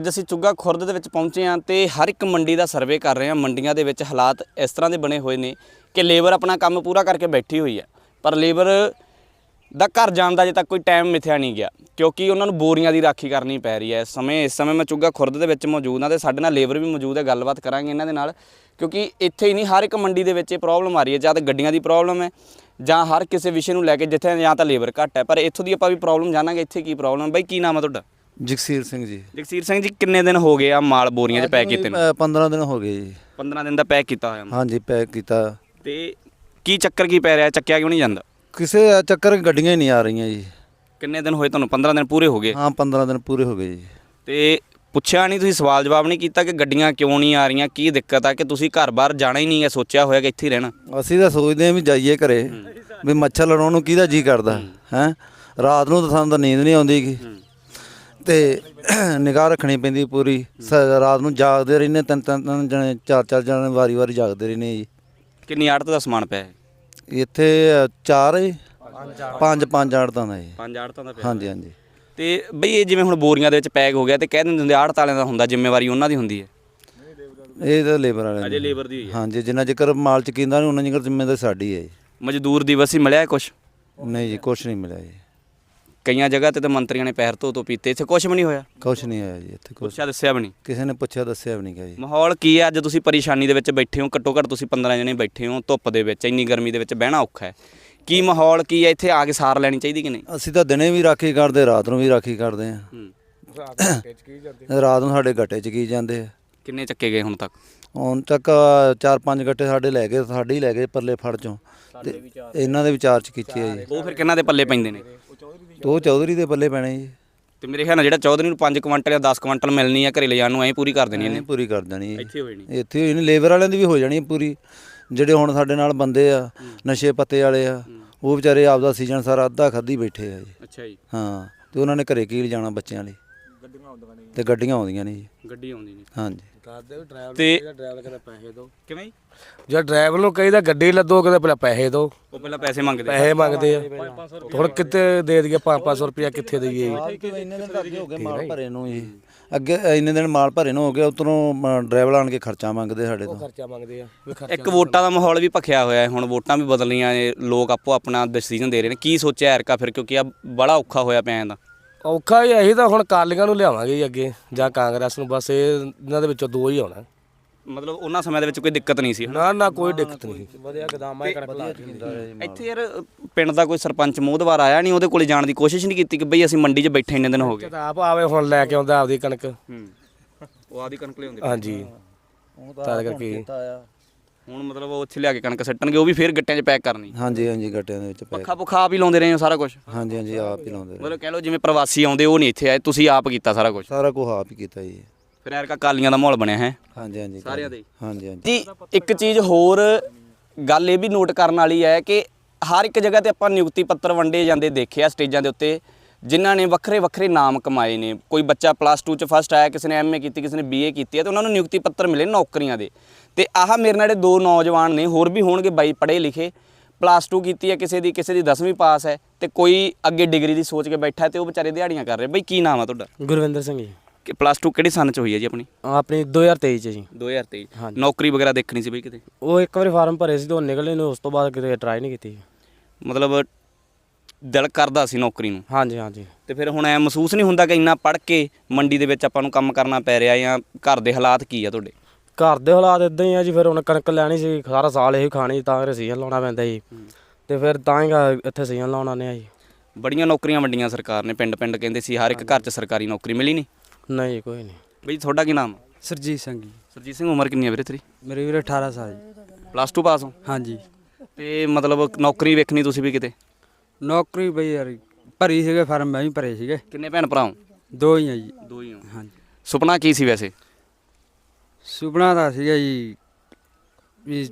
ਅੱਜ ਅਸੀਂ ਚੁੱਗਾ ਖੁਰਦ ਦੇ ਵਿੱਚ ਪਹੁੰਚੇ ਹਾਂ ਤੇ ਹਰ ਇੱਕ ਮੰਡੀ ਦਾ ਸਰਵੇ ਕਰ ਰਹੇ ਹਾਂ। ਮੰਡੀਆਂ ਦੇ ਵਿੱਚ ਹਾਲਾਤ ਇਸ ਤਰ੍ਹਾਂ ਦੇ ਬਣੇ ਹੋਏ ਨੇ ਕਿ ਲੇਬਰ ਆਪਣਾ ਕੰਮ ਪੂਰਾ ਕਰਕੇ ਬੈਠੀ ਹੋਈ ਹੈ। ਪਰ ਲੇਬਰ ਦਾ ਘਰ ਜਾਣ ਦਾ ਅਜੇ ਤੱਕ ਕੋਈ ਟਾਈਮ ਮਿਥਿਆ ਨਹੀਂ ਗਿਆ, ਕਿਉਂਕਿ ਉਹਨਾਂ ਨੂੰ ਬੋਰੀਆਂ ਦੀ ਰਾਖੀ ਕਰਨੀ ਪੈ ਰਹੀ ਹੈ। ਇਸ ਸਮੇਂ ਇਸ ਸਮੇਂ ਮੈਂ ਚੁੱਗਾ ਖੁਰਦ ਦੇ ਵਿੱਚ ਮੌਜੂਦ ਹਾਂ ਤੇ ਸਾਡੇ ਨਾਲ ਲੇਬਰ ਵੀ ਮੌਜੂਦ ਹੈ, ਗੱਲਬਾਤ ਕਰਾਂਗੇ ਇਹਨਾਂ ਦੇ ਨਾਲ, ਕਿਉਂਕਿ ਇੱਥੇ ਹੀ ਨਹੀਂ, ਹਰ ਇੱਕ ਮੰਡੀ ਦੇ ਵਿੱਚ ਇਹ ਪ੍ਰੋਬਲਮ ਆ ਰਹੀ ਹੈ, ਜਾਂ ਤਾਂ ਗੱਡੀਆਂ ਦੀ ਪ੍ਰੋਬਲਮ ਹੈ, ਜਾਂ ਹਰ ਕਿਸੇ ਵਿਸ਼ੇ ਨੂੰ ਲੈ ਕੇ ਜਿੱਥੇ ਜਾਂ ਤਾਂ ਲੇਬਰ ਘੱਟ ਹੈ। ਪਰ ਇੱਥੋਂ ਦੀ ਆਪਾਂ ਵੀ ਪ੍ਰੋਬਲਮ ਜਾਣਾਂਗੇ, ਇੱਥੇ ਕੀ ਪ੍ਰੋਬਲਮ ਹੈ? ਬਾਈ ਕੀ ਨਾਮ ਹੈ ਤੁਹਾਡਾ? ਜਗਸੀਰ ਸਿੰਘ ਜੀ। ਜਗਸੀਰ ਸਿੰਘ ਜੀ ਕਿੰਨੇ ਦਿਨ ਹੋ ਗਏ ਆ ਮਾਲ ਬੋਰੀਆਂ 'ਚ ਪੈਕ ਕੀਤੇ ਨੂੰ? ਅ, 15 ਦਿਨ ਹੋ ਗਏ ਜੀ। 15 ਦਿਨ ਦਾ ਪੈਕ ਕੀਤਾ ਹੋਇਆ। ਹਾਂਜੀ ਪੈਕ ਕੀਤਾ। ਤੇ ਕੀ ਚੱਕਰ ਕੀ ਪੈ ਰਿਹਾ? ਚੱਕਿਆ ਕਿਉਂ ਨਹੀਂ ਜਾਂਦਾ? ਕਿਸੇ ਚੱਕਰ ਗੱਡੀਆਂ ਹੀ ਨਹੀਂ ਆ ਰਹੀਆਂ ਜੀ। ਕਿੰਨੇ ਦਿਨ ਹੋਏ ਤੁਹਾਨੂੰ? 15 ਦਿਨ ਪੂਰੇ ਹੋ ਗਏ? ਹਾਂ 15 ਦਿਨ ਪੂਰੇ ਹੋ ਗਏ ਜੀ। ਤੇ ਪੁੱਛਿਆ ਨਹੀਂ ਤੁਸੀਂ ਸਵਾਲ ਜਵਾਬ ਨਹੀਂ ਕੀਤਾ ਕਿ ਗੱਡੀਆਂ ਕਿਉਂ ਨਹੀਂ ਆ ਰਹੀਆਂ? ਕੀ ਦਿੱਕਤ ਆ ਕਿ ਤੁਸੀਂ ਘਰ-ਬਾਰ ਜਾਣਾ ਹੀ ਨਹੀਂ ਹੈ? ਸੋਚਿਆ ਹੋਇਆ ਕਿ ਇੱਥੇ ਹੀ ਰਹਿਣਾ? ਅਸੀਂ ਤਾਂ ਸੋਚਦੇ ਹਾਂ ਵੀ ਜਾਈਏ ਘਰੇ। ਵੀ ਮੱਛਰ ਲੜਾਉਣ ਨੂੰ ਕਿਹਦਾ ਜੀ ਕਰਦਾ? ਹੈ। ਰਾਤ ਨੂੰ ਤਾਂ ਸਾਨੂੰ ਤਾਂ ਨੀਂਦ ਨਹੀਂ ਆਉਂਦੀ ਗੀ। ਤੇ ਨਿਗਾਹ ਰੱਖਣੀ ਪੈਂਦੀ ਪੂਰੀ। ਸ- ਰਾਤ ਨੂੰ ਜਾਗਦੇ ਰਹਿੰਦੇ ਤਿੰਨ ਤਿੰਨ ਤਿੰਨ ਜਣੇ ਚਾਰ ਚਾਰ ਜਣੇ ਵਾਰੀ-ਵਾਰੀ ਜਾਗਦੇ ਰਹਿੰਦੇ ਜੀ। ਕਿੰਨੀ ਆੜਤ ਦਾ ਸਮਾਨ ਪਿਆ ਹੈ ਇੱਥੇ ਅ, ਚਾਰ ਪੰਜ ਪੰਜ ਆੜਤਾਂ ਦਾ ਜੀ ਪੰਜ ਆੜਤਾਂ ਦਾ ਹਾਂਜੀ ਹਾਂਜੀ। ਤੇ ਬਈ ਇਹ ਜਿਵੇਂ ਹੁਣ ਬੋਰੀਆਂ ਦੇ ਵਿੱਚ ਪੈਕ ਹੋ ਗਿਆ ਤੇ ਕਹਿ ਦਿੰਦੇ ਹੁੰਦੇ ਆੜਤ ਵਾਲਿਆਂ ਦਾ ਹੁੰਦਾ ਜ਼ਿੰਮੇਵਾਰੀ ਉਹਨਾਂ ਦੀ ਹੁੰਦੀ ਹੈ? ਇਹ ਤਾਂ ਲੇਬਰ ਵਾਲੇ ਅਜੇ ਲੇਬਰ ਦੀ ਹੋਈ ਹੈ। ਹਾਂਜੀ ਜਿੰਨਾ ਚਿਰ ਮਾਲ ਚ ਕੀਂਦਾ ਨਹੀਂ ਉਹਨਾਂ ਚਿਰ ਜ਼ਿੰਮੇਵਾਰੀ ਸਾਡੀ ਹੈ ਜੀ। ਮਜ਼ਦੂਰ ਦਿਵਸ ਹੀ ਮਿਲਿਆ ਕੁਝ ਨਹੀਂ ਜੀ ਕੁਛ ਨਹੀਂ ਮਿਲਿਆ ਜੀ। ਕਈਆਂ ਜਗ੍ਹਾ ਤੇ ਤਾਂ ਮੰਤਰੀਆਂ ਨੇ ਪੈਰ ਧੋ ਧੋ ਪੀਤੇ ਇੱਥੇ ਕੁਝ ਵੀ ਨਹੀਂ ਹੋਇਆ? ਕੁਛ ਨਹੀਂ ਆਇਆ ਜੀ ਇੱਥੇ ਕੁਛ। ਪੁੱਛਿਆ ਦੱਸਿਆ ਵੀ ਨਹੀਂ? ਕਿਸੇ ਨੇ ਪੁੱਛਿਆ ਦੱਸਿਆ ਵੀ ਨਹੀਂ ਗਾ ਜੀ। ਮਾਹੌਲ ਕੀ ਹੈ? ਅੱਜ ਤੁਸੀਂ ਪਰੇਸ਼ਾਨੀ ਦੇ ਵਿੱਚ ਬੈਠੇ ਹੋ ਘੱਟੋ ਘੱਟ ਤੁਸੀਂ 15 ਜਣੇ ਬੈਠੇ ਹੋ ਧੁੱਪ ਦੇ ਵਿੱਚ ਇੰਨੀ ਗਰਮੀ ਦੇ ਵਿੱਚ ਬਹਿਣਾ ਔਖਾ ਹੈ। ਕੀ ਮਾਹੌਲ ਕੀ ਹੈ ਇੱਥੇ ਆ ਕੇ ਸਾਰ ਲੈਣੀ ਚਾਹੀਦੀ ਕਿ ਨਹੀਂ? ਅਸੀਂ ਤਾਂ ਦਿਨੇ ਵੀ ਰਾਖੀ ਕਰਦੇ ਰਾਤ ਨੂੰ ਵੀ ਰਾਖੀ ਕਰਦੇ ਆ ਹੂੰ। ਰਾਤ ਨੂੰ ਸਾਡੇ ਗੱਟੇ ਚ ਕੀ ਜਾਂਦੇ ਆ। ਕਿੰਨੇ ਚੱਕੇ ਗਏ ਹੁਣ ਤੱਕ? ਹੁਣ ਤੱਕ ਚਾਰ ਪੰਜ ਗੱਟੇ ਸਾਡੇ ਲੈ ਗਏ ਸਾਡੇ ਹੀ ਲੈ ਗਏ ਪਰਲੇ ਫੜ ਚੋਂ। ਤੇ ਇਹਨਾਂ ਦੇ ਵਿਚਾਰ ਚ ਕੀਤੇ ਆ ਜੀ। ਉਹ ਫਿਰ ਕਿੰਨਾਂ ਦੇ ਪੱਲੇ ਪੈਂਦੇ ਨੇ? ਤੇ ਉਹ ਚੌਧਰੀ ਦੇ ਪੱਲੇ ਪੈਣੇ ਜੀ। ਤੇ ਮੇਰੇ ਖਿਆਲ ਨਾਲ ਜਿਹੜਾ ਚੌਧਰੀ ਨੂੰ 5 ਕੁਇੰਟਲ ਜਾਂ 10 ਕੁਇੰਟਲ ਮਿਲਣੀ ਆ ਘਰੇ ਲੈ ਜਾਣ ਨੂੰ ਐਂ ਪੂਰੀ ਕਰ ਦੇਣੀ ਇਹਨੇ ਇਹਨੇ। ਪੂਰੀ ਕਰ ਦੇਣੀ ਜੀ। ਇੱਥੇ ਹੋਈ ਨਹੀਂ ਇੱਥੇ ਹੋਈ ਨਹੀਂ ਲੇਬਰ ਵਾਲਿਆਂ ਦੀ ਵੀ ਹੋ ਜਾਣੀ ਹੈ ਪੂਰੀ। ਜਿਹੜੇ ਹੁਣ ਸਾਡੇ ਨਾਲ ਬੰਦੇ ਆ ਨਸ਼ੇ ਪੱਤੇ ਵਾਲੇ ਆ ਉਹ ਵਿਚਾਰੇ ਆਪਦਾ ਸੀਜ਼ਨ ਸਾਰਾ ਅੱਧਾ ਖਾਦੀ ਬੈਠੇ ਆ ਜੀ। ਅੱਛਾ ਜੀ। ਹਾਂ ਤੇ ਉਹਨਾਂ ਨੇ ਘਰੇ ਕੀ ਲਿਜਾਣਾ ਬੱਚਿਆਂ ਲਈ? ਤੇ ਗੱਡੀਆਂ ਆਉਂਦੀਆਂ ਨੇ ਜੀ। ਗੱਡੀ ਆਉਂਦੀ ਨਹੀਂ। ਹਾਂਜੀ। ਤੇ ਡਰਾਈਵਰ ਕਹਿੰਦਾ ਪੈਸੇ ਦਿਓ। ਕਿਵੇਂ ਜੀ? ਜੇ ਡਰਾਈਵਰ ਨੂੰ ਕਹੀਦਾ ਗੱਡੀ ਲੱਦੋ ਕਹਿੰਦਾ ਪਹਿਲਾਂ ਪੈਸੇ ਦਿਓ। ਉਹ ਪਹਿਲਾਂ ਪੈਸੇ ਮੰਗਦੇ ਪੈਸੇ ਮੰਗਦੇ ਆ। ਹੁਣ ਕਿੱਥੇ ਦੇ ਦਈਏ 5-500 ਰੁਪਇਆ ਕਿੱਥੇ ਦਈਏ? ਇੰਨੇ ਦਿਨ ਅੱਗੇ ਹੋ ਗਏ ਮਾਲ ਭਰੇ ਨੂੰ ਜੀ। ਅੱਗੇ ਇੰਨੇ ਦਿਨ ਮਾਲ ਭਰੇ ਨੂੰ ਹੋ ਗਏ ਉਤਰੋਂ ਡਰਾਈਵਰ ਆਣ ਕੇ ਖਰਚਾ ਮੰਗਦੇ ਸਾਡੇ ਤੋਂ। ਖਰਚਾ ਮੰਗਦੇ ਆ। ਵੀ ਖਰਚਾ ਇੱਕ ਵੋਟਾਂ ਦਾ ਮਾਹੌਲ ਵੀ ਭਖਿਆ ਹੋਇਆ ਹੈ। ਹੁਣ ਵੋਟਾਂ ਵੀ ਬਦਲਣੀਆਂ ਨੇ। ਲੋਕ ਆਪੋ ਆਪਣਾ ਡਿਸੀਜਨ ਦੇ ਰਹੇ ਨੇ। ਕੀ ਸੋਚਿਆ ਐਰਕਾ ਫਿਰ? ਕਿਉਂਕਿ ਆ ਬੜਾ ਔਖਾ ਹੋਇਆ ਪਿਆ ਇਹਦਾ ਔਖਾ ਹੀ ਅਸੀਂ ਤਾਂ ਹੁਣ ਕਾਲੀਆਂ ਨੂੰ ਲਿਆਵਾਂਗੇ ਜੀ ਅੱਗੇ ਜਾਂ ਕਾਂਗਰਸ ਨੂੰ ਬਸ ਇਹ ਇਹਨਾਂ ਦੇ ਵਿੱਚੋਂ ਦੋ ਹੀ ਆਉਣਾ। ਮਤਲਬ ਉਹਨਾਂ ਸਮਿਆਂ ਦੇ ਵਿੱਚ ਕੋਈ ਦਿੱਕਤ ਨਹੀਂ ਸੀ ਹਨਾ? ਨਾ ਨਾ ਕੋਈ ਦਿੱਕਤ ਨਹੀਂ ਵਧੀਆ ਗਦਾਮਾਂ ਹੀ ਇੱਥੇ ਯਾਰ ਪਿੰਡ ਦਾ ਕੋਈ ਸਰਪੰਚ ਮੋਹਦਵਾਰ ਆਇਆ ਨਹੀਂ ਉਹਦੇ ਕੋਲੇ ਜਾਣ ਦੀ ਕੋਸ਼ਿਸ਼ ਨਹੀਂ ਕੀਤੀ ਕਿ ਬਈ ਅਸੀਂ ਮੰਡੀ 'ਚ ਬੈਠੇ ਇੰਨੇ ਦਿਨ ਹੋ ਗਏ। ਆਪ ਆਵੇ ਹੁਣ ਲੈ ਕੇ ਆਉਂਦਾ ਆਪਦੀ ਕਣਕ। ਹੂੰ। ਉਹ ਆਦੀ ਕਣਕ ਲਿਆਉਂਦੇ ਹਾਂਜੀ। ਤਾਂ ਕਰਕੇ ਹੁਣ ਮਤਲਬ ਉਹ ਉੱਥੇ ਲਿਆ ਕੇ ਕਣਕ ਸੱਟਣਗੇ ਉਹ ਵੀ ਫੇਰ ਗੱਟਿਆਂ 'ਚ ਪੈਕ ਕਰਨੀ। ਹਾਂਜੀ ਹਾਂਜੀ ਗੱਟਿਆਂ ਦੇ ਵਿੱਚ ਪੈ ਪੱਖਾ ਪੁੱਖਾ ਆਪ ਹੀ ਲਾਉਂਦੇ ਰਹੇ ਹੋ ਸਾਰਾ ਕੁਝ ਹਾਂਜੀ ਹਾਂਜੀ ਆਪ ਹੀ ਲਾਉਂਦੇ। ਮਤਲਬ ਕਹਿ ਲਓ ਜਿਵੇਂ ਪ੍ਰਵਾਸੀ ਆਉਂਦੇ ਉਹ ਨਹੀਂ ਇੱਥੇ ਆਏ ਤੁਸੀਂ ਆਪ ਕੀਤਾ ਸਾਰਾ ਕੁਝ ਸਾਰਾ ਕੁਝ ਆਪ ਹੀ ਕੀਤਾ ਜੀ। ਫਿਰ ਐਰਕਾ ਕਾਲੀਆਂ ਦਾ ਮਾਹੌਲ ਬਣਿਆ ਹੈ? ਹਾਂਜੀ ਹਾਂਜੀ ਸਾਰਿਆਂ ਦੇ? ਹਾਂਜੀ ਹਾਂਜੀ। ਜੀ ਇੱਕ ਚੀਜ਼ ਹੋਰ ਗੱਲ ਇਹ ਵੀ ਨੋਟ ਕਰਨ ਵਾਲੀ ਹੈ ਕਿ ਹਰ ਇੱਕ ਜਗ੍ਹਾ ਤੇ ਆਪਾਂ ਨਿਯੁਕਤੀ ਪੱਤਰ ਵੰਡੇ ਜਾਂਦੇ ਦੇਖਿਆ ਸਟੇਜਾਂ ਦੇ ਉੱਤੇ ਜਿਨ੍ਹਾਂ ਨੇ ਵੱਖਰੇ ਵੱਖਰੇ ਨਾਮ ਕਮਾਏ ਨੇ। ਕੋਈ ਬੱਚਾ ਪਲੱਸ 2 ਚ ਫਸਟ ਆਇਆ ਕਿਸੇ ਨੇ ਐਮਏ ਕੀਤੀ ਕਿਸੇ ਨੇ ਬੀਏ ਕੀਤੀ ਹੈ ਤੇ ਉਹਨਾਂ ਨੂੰ ਨਿਯੁਕਤੀ ਪੱਤਰ ਮਿਲੇ ਨੌਕਰੀਆਂ ਦੇ। ਤੇ ਆਹ ਮੇਰੇ ਨਾਲ ਦੋ ਨੌਜਵਾਨ ਨੇ ਹੋਰ ਵੀ ਹੋਣਗੇ ਬਾਈ ਪੜ੍ਹੇ ਲਿਖੇ ਪਲੱਸ 2 ਕੀਤੀ ਹੈ ਕਿਸੇ ਦੀ ਕਿਸੇ ਦੀ 10ਵੀਂ ਪਾਸ ਹੈ ਤੇ ਕੋਈ ਅੱਗੇ ਡਿਗਰੀ ਦੀ ਸੋਚ ਕੇ ਬੈਠਾ ਤੇ ਉਹ ਵਿਚਾਰੇ ਦਿਹਾੜੀਆਂ ਕਰ ਰਹੇ। ਬਈ ਕੀ ਨਾਮ ਆ ਤੁਹਾਡਾ? ਗੁਰਵਿੰਦਰ ਸਿੰਘ ਜੀ। ਕਿ ਪਲੱਸ 2 ਕਿਹੜੇ ਸੰਨ ਚ ਹੋਈ ਹੈ ਜੀ ਆਪਣੀ? ਆਪਣੀ 2023 ਚ ਜੀ। 2023 ਹਾਂਜੀ। ਨੌਕਰੀ ਵਗੈਰਾ ਦੇਖਣੀ ਸੀ ਬਈ ਕਿਤੇ? ਉਹ ਇੱਕ ਵਾਰੀ ਫਾਰਮ ਭਰੇ ਸੀ ਤੇ ਉਹ ਨਿਕਲੇ ਨੇ ਉਸ ਤੋਂ ਬਾਅਦ ਕਿਤੇ ਟਰਾਈ ਨਹੀਂ ਕੀਤੀ ਮਤਲਬ ਦਿਲ ਕਰਦਾ ਸੀ ਨੌਕਰੀ ਨੂੰ। ਹਾਂਜੀ ਹਾਂਜੀ। ਤੇ ਫਿਰ ਹੁਣ ਐ ਮਹਿਸੂਸ ਨਹੀਂ ਹੁੰਦਾ ਕਿ ਇੰਨਾ ਪੜ੍ਹ ਕੇ ਮੰਡੀ ਦੇ ਵਿੱਚ ਆਪਾਂ ਨੂੰ ਕੰਮ ਕਰਨਾ ਪੈ ਰਿਹਾ ਜਾਂ ਘਰ ਦੇ ਹਾਲਾਤ ਕੀ ਆ ਤੁਹਾਡੇ? ਘਰ ਦੇ ਹਾਲਾਤ ਇਦਾਂ ਹੀ ਆ ਜੀ ਫਿਰ ਹੁਣ ਕਣਕ ਲੈਣੀ ਸੀ ਸਾਰਾ ਸਾਲ ਇਹੀ ਖਾਣੀ ਤਾਂ ਫਿਰ ਸੀਜ਼ਨ ਲਾਉਣਾ ਪੈਂਦਾ ਜੀ। ਤੇ ਫਿਰ ਤਾਂ ਹੀ ਗਾ ਇੱਥੇ ਸੀਜ਼ਨ ਲਾਉਣ ਆਉਂਦੇ ਆ ਜੀ। ਬੜੀਆਂ ਨੌਕਰੀਆਂ ਵੰਡੀਆਂ ਸਰਕਾਰ ਨੇ ਪਿੰਡ ਪਿੰਡ ਕਹਿੰਦੇ ਸੀ ਹਰ ਇੱਕ ਘਰ 'ਚ ਸਰਕਾਰੀ ਨੌਕਰੀ ਮਿਲੀ ਨਹੀਂ? ਨਹੀਂ ਜੀ, ਕੋਈ ਨਹੀਂ। ਬਈ ਤੁਹਾਡਾ ਕੀ ਨਾਮ? ਸਰਜੀਤ ਸਿੰਘ ਜੀ। ਸਰਜੀਤ ਸਿੰਘ ਉਮਰ ਕਿੰਨੀ ਹੈ ਵੀਰੇ ਤੇਰੀ? ਮੇਰੇ ਵੀਰੇ 18 ਸਾਲ ਜੀ। ਪਲੱਸ 2 ਪਾਸ ਹੋ? ਹਾਂਜੀ। ਤੇ ਮਤਲਬ ਨੌਕਰੀ ਵੇਖਣੀ ਤੁਸੀਂ ਵੀ ਕਿਤੇ? ਨੌਕਰੀ ਬਈ ਯਾਰ ਭਰੀ ਸੀਗੇ ਫਾਰਮ ਮੈਂ ਵੀ ਭਰੇ ਸੀਗੇ। ਕਿੰਨੇ ਭੈਣ ਭਰਾ ਹੋ? ਦੋ ਹੀ ਆ ਜੀ। ਦੋ ਹੀ ਹੋ। ਹਾਂਜੀ। ਸੁਪਨਾ ਕੀ ਸੀ ਵੈਸੇ? ਸੁਪਨਾ ਦਾ ਸੀਗਾ ਜੀ ਵੀ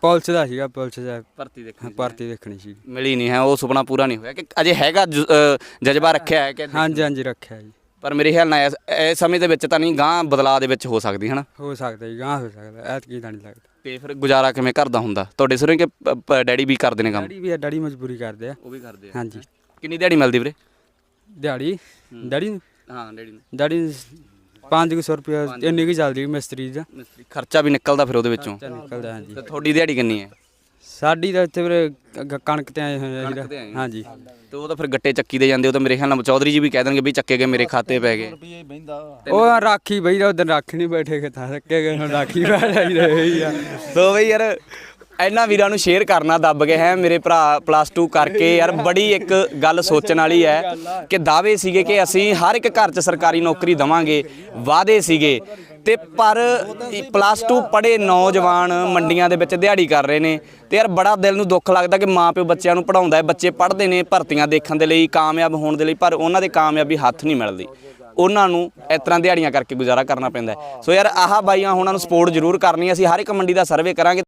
ਪੁਲਿਸ ਦਾ ਸੀਗਾ ਪੁਲਿਸ ਦਾ ਭਰਤੀ ਦੇਖਣੀ ਭਰਤੀ ਦੇਖਣੀ ਸੀ। ਮਿਲੀ ਨਹੀਂ ਹੈ ਉਹ ਸੁਪਨਾ ਪੂਰਾ ਨਹੀਂ ਹੋਇਆ। ਕਿ ਅਜੇ ਹੈਗਾ ਜ- ਅ, ਜਜ਼ਬਾ ਰੱਖਿਆ ਹੈ ਕਿ ਹਾਂਜੀ ਹਾਂਜੀ ਰੱਖਿਆ ਜੀ। ਪਰ ਮੇਰੇ ਖਿਆਲ ਨਾਲ ਇਸ- ਇਸ ਸਮੇਂ ਦੇ ਵਿੱਚ ਤਾਂ ਨਹੀਂ ਗਾਂ ਬਦਲਾਅ ਦੇ ਵਿੱਚ ਹੋ ਸਕਦੀ ਹਨਾ? ਹੋ ਸਕਦਾ ਜੀ ਗਾਂ ਹੋ ਸਕਦਾ ਐਤਕੀ ਤਾਂ ਨਹੀਂ ਲੱਗਦਾ। ਤੇ ਫਿਰ ਗੁਜ਼ਾਰਾ ਕਿਵੇਂ ਕਰਦਾ ਹੁੰਦਾ? ਤੁਹਾਡੇ ਸਿਰੋਂ ਕਿ ਪ- ਪ- ਡੈਡੀ ਵੀ ਕਰਦੇ ਨੇ ਕੰਮ? ਡੈਡੀ ਵੀ ਆ, ਡੈਡੀ ਮਜਬੂਰੀ ਕਰਦੇ ਆ। ਉਹ ਵੀ ਕਰਦੇ ਹਾਂਜੀ। ਕਿੰਨੀ ਦਿਹਾੜੀ ਮਿਲਦੀ ਵੀਰੇ? ਦਿਹਾੜੀ? ਡੈਡੀ ਨੂੰ? ਹਾਂ ਡੈਡੀ ਨੂੰ। ਡੈਡੀ 500 ਰੁਪਏ ਇੰਨੀ ਕੀ ਚੱਲਦੀ ਮਿਸਤਰੀ ਦਾ। ਮਿਸਤਰੀ ਖਰਚਾ ਵੀ ਨਿਕਲਦਾ ਫਿਰ ਉਹਦੇ ਵਿੱਚੋਂ। ਤਾਂ ਨਿਕਲਦਾ ਹਾਂਜੀ। ਤੇ ਤੁਹਾਡੀ ਦਿਹਾੜੀ ਕਿੰਨੀ ਹੈ? ਸਾਡੀ ਤਾਂ ਇੱਥੇ ਵੀਰੇ ਕਣਕ ਤੇ ਆਏ ਹੋਏ ਆ ਕਣਕ ਤੇ ਆਏ ਜਿਹੜਾ ਹੋ। ਹਾਂਜੀ। ਤੇ ਉਹ ਤਾਂ ਫਿਰ ਗੱਟੇ ਚੱਕੀ ਦੇ ਜਾਂਦੇ ਉਹ ਤਾਂ ਮੇਰੇ ਖਿਆਲ ਨਾਲ ਚੌਧਰੀ ਜੀ ਵੀ ਕਹਿ ਦੇਣਗੇ ਵੀ ਚੱਕੇ ਗਏ ਮੇਰੇ ਖਾਤੇ ਪੈ ਗਏ। ਉਹ ਰਾਖੀ ਬਈ ਦਾ ਉਦੋਂ ਰੱਖ ਨਹੀਂ ਬੈਠੇ ਕਿ ਤਾਂ ਰੱਕੇ ਗਏ ਹੁਣ ਰਾਖੀ ਬੈਠ ਜਾਈ ਰਹੇ ਆ। ਸੋ ਬਈ ਯਾਰ ਇਹਨਾਂ ਵੀਰਾਂ ਨੂੰ ਸ਼ੇਅਰ ਕਰਨਾ, ਦੱਬ ਗਏ ਹੈ, ਮੇਰੇ ਭਰਾ ਪਲੱਸ 2 ਕਰਕੇ। ਯਾਰ, ਬੜੀ ਇੱਕ ਗੱਲ ਸੋਚਣ ਵਾਲੀ ਹੈ ਕਿ ਦਾਅਵੇ ਸੀਗੇ ਕਿ ਅਸੀਂ ਹਰ ਇੱਕ ਘਰ 'ਚ ਸਰਕਾਰੀ ਨੌਕਰੀ ਦਵਾਂਗੇ, ਵਾਅਦੇ ਸੀਗੇ। ਤੇ ਪਰ ਪਲੱਸ 2 ਪੜ੍ਹੇ ਨੌਜਵਾਨ ਮੰਡੀਆਂ ਦੇ ਵਿੱਚ ਦਿਹਾੜੀ ਕਰ ਰਹੇ ਨੇ। ਤੇ ਯਾਰ, ਬੜਾ ਦਿਲ ਨੂੰ ਦੁੱਖ ਲੱਗਦਾ ਕਿ ਮਾਂ ਪਿਓ ਬੱਚਿਆਂ ਨੂੰ ਪੜਾਉਂਦਾ ਹੈ। ਬੱਚੇ ਪੜ੍ਹਦੇ ਨੇ, ਭਰਤੀਆਂ ਦੇਖਣ ਦੇ ਲਈ, ਕਾਮਯਾਬ ਹੋਣ ਦੇ ਲਈ, ਪਰ ਉਹਨਾਂ ਦੇ ਕਾਮਯਾਬੀ ਹੱਥ ਨਹੀਂ ਮਿਲਦੀ। ਉਹਨਾਂ ਨੂੰ ਇਸ ਤਰ੍ਹਾਂ ਦਿਹਾੜੀਆਂ ਕਰਕੇ ਗੁਜ਼ਾਰਾ ਕਰਨਾ ਪੈਂਦਾ ਸੋ ਯਾਰ, ਆਹ ਬਾਈਆਂ, ਉਹਨਾਂ ਨੂੰ ਸਪੋਰਟ ਜ਼ਰੂਰ ਕਰਨੀ ਅਸੀਂ ਹਰ ਇੱਕ ਮੰਡੀ ਦਾ ਸਰਵੇ ਕਰਾਂਗੇ।